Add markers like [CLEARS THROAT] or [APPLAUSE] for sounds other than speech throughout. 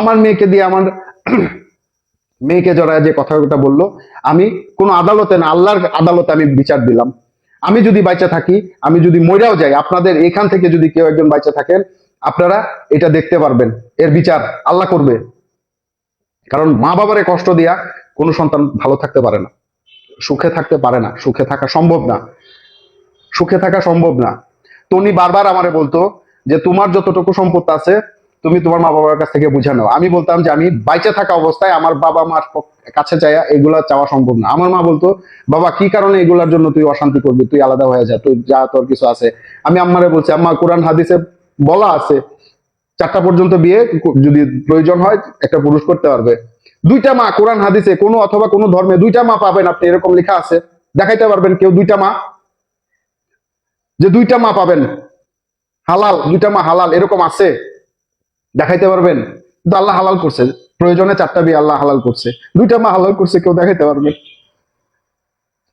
আমার মেয়েকে দিয়ে আমার [CLEARS THROAT] মেয়েকে জড়ায় যে কথাটা বলল, আমি কোনো আদালতে না, আল্লাহর আদালতে আমি বিচার দিলাম। আমি যদি বাইচা থাকি, আমি যদি মইরাও যাই, আপনাদের এখান থেকে যদি কেউ একজন বাইচা থাকেন, আপনারা এটা দেখতে পারবেন, এর বিচার আল্লাহ করবে। কারণ মা বাবারে কষ্ট দিয়া কোনো সন্তান ভালো থাকতে পারে না, সুখে থাকতে পারে না, সুখে থাকা সম্ভব না, সুখে থাকা সম্ভব না। তো উনি বারবার আমারে বলতো যে, তোমার যতটুকু সম্পদ আছে তুমি তোমার মা বাবার কাছ থেকে বুঝে নাও। আমি বলতাম যে আমি বাইচে থাকা অবস্থায় আমার বাবা মার কাছে চাইয়া এগুলা চাওয়া সম্ভব না। আমার মা বলতো, বাবা, কি কারণে এগুলার জন্য তুই অশান্তি করবি? তুই আলাদা হয়ে যা, তুই যা, তোর কিছু আছে। আমি আম্মারে বলছি, আম্মা, কোরআন, হাদিসে বলা আছে, চারটা পর্যন্ত বিয়ে যদি প্রয়োজন হয়, একটা পুরুষ করতে পারবে। দুইটা মা, কোরআন, হাদিসে কোনো অথবা কোনো ধর্মে দুইটা মা পাবেন, আপনি এরকম লেখা আছে, দেখাইতে পারবেন কেউ দুইটা মা? যে দুইটা মা পাবেন, হালাল, দুইটা মা হালাল, এরকম আছে? দেখাইতে পারবেন? কিন্তু আল্লাহ হালাল করছে। প্রয়োজনে চারটা বিয়ে আল্লাহ হালাল করছে। দুইটা মা হালাল করছে, কেউ দেখাইতে পারবেন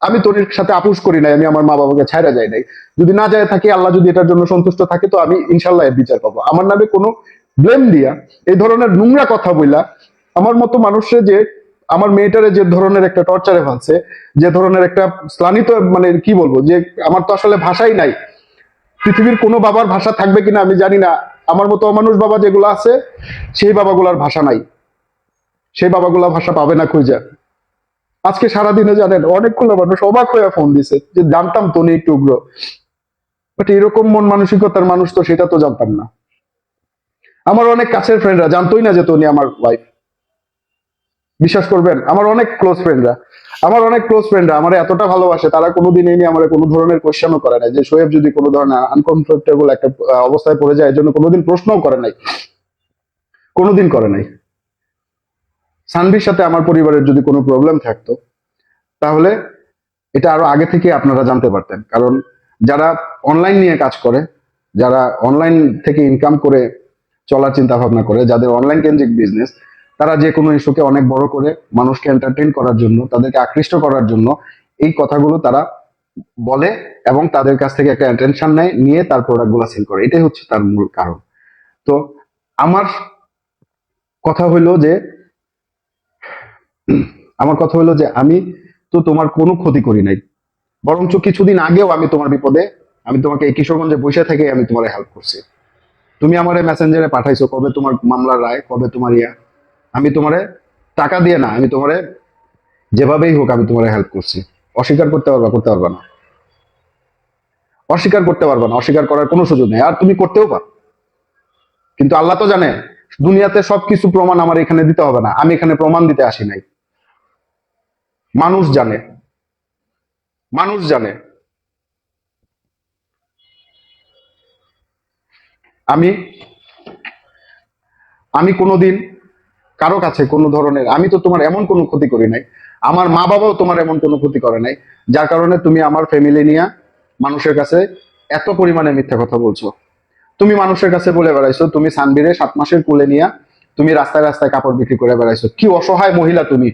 আমি তোর সাথে আপুস করি নাই, আমি আমার মা বাবাকে ছাইরা যাই নাই। যদি না যায় থাকি, আল্লাহ যদি এটার জন্য সন্তুষ্ট থাকে, তো আমি ইনশাল্লাহ বিচার পাবো। আমার নামে কোনো ব্লেম দিয়া, এই ধরনের নোংরা কথা বইলা, আমার মতো মানুষের যে, আমার মেয়েটারে যে ধরনের একটা টর্চারে ফেলছে, যে ধরনের একটা স্লানিত মানে কি বলব, যে আমার তো আসলে ভাষাই নাই। পৃথিবীর কোনো বাবার ভাষা থাকবে কিনা আমি জানি না। আমার মতো অমানুষ বাবা যেগুলো আছে, সেই বাবাগুলার ভাষা নাই। সেই বাবাগুলা ভাষা পাবে না খুঁজে। আজকে সারাদিনে জানেন, অনেকগুলো মানুষ অবাক হয়ে ফোন দিছে যে, জানতাম তো নেই উগ্র বাট এরকম মন মানসিকতার মানুষ তো, সেটা তো জানতাম না। আমার অনেক কাছের ফ্রেন্ডরা জানতোই না যে তনি আমার ওয়াইফ বিশ্বাস করবেন, আমার অনেক ক্লোজ ফ্রেন্ডরা আমার অনেক ক্লোজ ফ্রেন্ডরা আমার এতটা ভালোবাসে, তারা কোনোদিন এই নিয়ে আমার কোনো ধরনের কোশ্চেনও করে নাই। যে শোয়েব যদি কোনো ধরনের আনকমফোর্টেবল একটা অবস্থায় পড়ে যায় এর জন্য কোনোদিন প্রশ্নও করে নাই। কোনোদিন করে নাই। সানভির সাথে আমার পরিবারের যদি কোনো প্রবলেম থাকতো, তাহলে এটা আরও আগে থেকে আপনারা জানতে পারতেন। কারণ যারা অনলাইন নিয়ে কাজ করে, যারা অনলাইন থেকে ইনকাম করে চলার চিন্তা ভাবনা করে, যাদের অনলাইন কেন্দ্রিক বিজনেস তারা যে কোনো ইস্যুকে অনেক বড় করে মানুষকে এন্টারটেইন করার জন্য, তাদেরকে আকৃষ্ট করার জন্য এই কথাগুলো তারা বলে এবং তাদের কাছ থেকে একটা অ্যাটেনশন নেয়, নিয়ে তার প্রোডাক্টগুলো সেল করে। এটাই হচ্ছে তার মূল কারণ। তো আমার কথা হইল যে, আমার কথা হলো যে আমি তো তোমার কোনো ক্ষতি করি নাই। বরঞ্চ কিছুদিন আগেও আমি তোমার বিপদে, আমি তোমাকে এই কিশোরগঞ্জে বসে থেকে আমি তোমার হেল্প করছি। তুমি আমারে মেসেঞ্জারে পাঠাইছো কবে তোমার মামলার রায়, কবে তোমার ইয়া। আমি তোমারে টাকা দিয়ে না, আমি তোমারে যেভাবেই হোক আমি তোমারে হেল্প করছি। অস্বীকার করতে পারবা করতে পারবা না। অস্বীকার করতে পারবা না, অস্বীকার করার কোনো সুযোগ নেই। আর তুমি করতেও পারো। কিন্তু আল্লাহ তো জানে, দুনিয়াতে সবকিছু প্রমাণ আমার এখানে দিতে হবে না। আমি এখানে প্রমাণ দিতে আসি নাই। মানুষ জানে। মানুষ জানে। আমি আমি কোনোদিন কারও কাছে কোনো ধরনের, আমি তো তোমার এমন কোনো ক্ষতি করি নাই। আমার মা বাবাও তোমার এমন কোনো ক্ষতি করে নাই। যার কারণে তুমি আমার ফ্যামিলি নিয়ে মানুষের কাছে এত পরিমাণে মিথ্যা কথা বলছো। তুমি মানুষের কাছে বলে বেড়াইছো, তুমি সানবিরে সাত মাসের কুলে নিয়ে তুমি রাস্তায় রাস্তায় কাপড় বিক্রি করে বেড়াইছো। কি অসহায় মহিলা তুমি।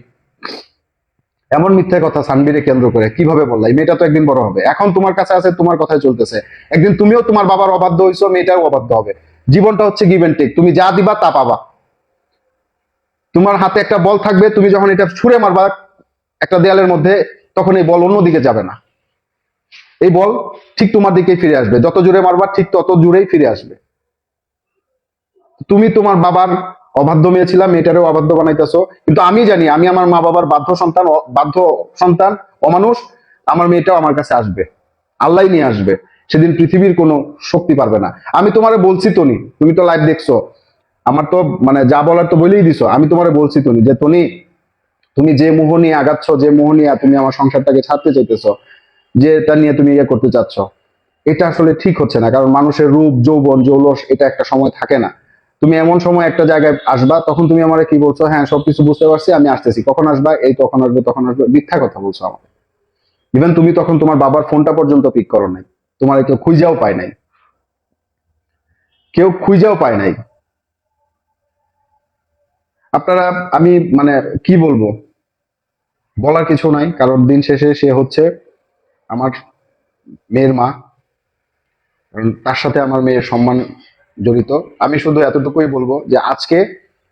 এমন মিথ্যা কথা সানবিরে কেন্দ্র করে কীভাবে বললাই মেয়েটা তো একদিন বড় হবে। এখন তোমার কাছে আছে, তোমার কথাই চলতেছে। একদিন তুমিও তোমার বাবার অবাধ্য হইছো, মেয়েটাও অবাধ্য হবে। জীবনটা হচ্ছে গিভ টেক তুমি যা দিবা তা পাবা। তোমার হাতে একটা বল থাকবে, তুমি যখন এটা ছুঁড়ে মারবা একটা দেয়ালের মধ্যে, তখন এই বল অন্যদিকে যাবে না। এই বল ঠিক তোমার দিকেই ফিরে আসবে। যত জোরে মারবা, ঠিক তত জোরেই ফিরে আসবে। তুমি তোমার বাবার অবাধ্য মেয়ে ছিলাম মেয়েটারও অবাধ্য বানাইতেছো। কিন্তু আমি জানি, আমি আমার মা বাবার বাধ্য সন্তান বাধ্য সন্তান, অমানুষ, আমার মেয়েটাও আমার কাছে আসবে। আল্লাহ নিয়ে আসবে। সেদিন পৃথিবীর কোনো শক্তি পারবে না। আমি তোমারে বলছি তনি তুমি তো লাইভ দেখছ। আমার তো মানে যা বলার তো বলেই দিছো। আমি তোমারে বলছি তুমি যে তুমি তুমি যে মোহ নিয়ে আগাচ্ছ, যে মোহ নিয়ে তুমি আমার সংসারটাকে ছাড়তে চাইতেছ, যে এটা নিয়ে তুমি ইয়ে করতে চাচ্ছ, এটা আসলে ঠিক হচ্ছে না। কারণ মানুষের রূপ, যৌবন জৌলস এটা একটা সময় থাকে না। তুমি এমন সময় একটা জায়গায় আসবা, তখন তুমি আমারে কি বলছো? হ্যাঁ সবকিছু বুঝতে পারছি, আমি আসতেছি। কখন আসবা? এই তখন আসবে তখন আসবে। মিথ্যা কথা বলছো আমাকে। ইভেন তুমি তখন তোমার বাবার ফোনটা পর্যন্ত পিক করো নাই। তোমার কেউ খুঁজাও পায় নাই। কেউ খুঁজাও পায় নাই। আপনারা, আমি মানে কি বলব? বলার কিছু নাই, কারণ দিন শেষে সে হচ্ছে আমার মেয়ের মা। কারণ তার সাথে আমার মেয়ের সম্মান জড়িত। আমি শুধু এতটুকুই বলব যে আজকে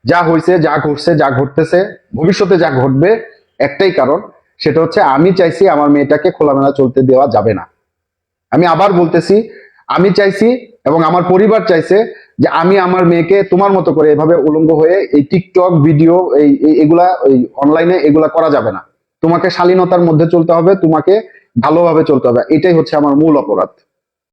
যা হয়েছে যা ঘটছে, যা ঘটতেছে, ভবিষ্যতে যা ঘটবে, একটাই কারণ, সেটা হচ্ছে আমি চাইছি আমার মেয়েটাকে খোলামেলা চলতে দেওয়া যাবে না। আমি আবার বলতেছি, আমি চাইছি এবং আমার পরিবার চাইছে যে আমি আমার মেয়েকে তোমার মতো করে এভাবে উলঙ্গ হয়ে এই টিকটক ভিডিও, এই এগুলা, এই অনলাইনে এগুলা করা যাবে না। তোমাকে শালীনতার মধ্যে চলতে হবে, তোমাকে ভালোভাবে চলতে হবে। এটাই হচ্ছে আমার মূল অপরাধ।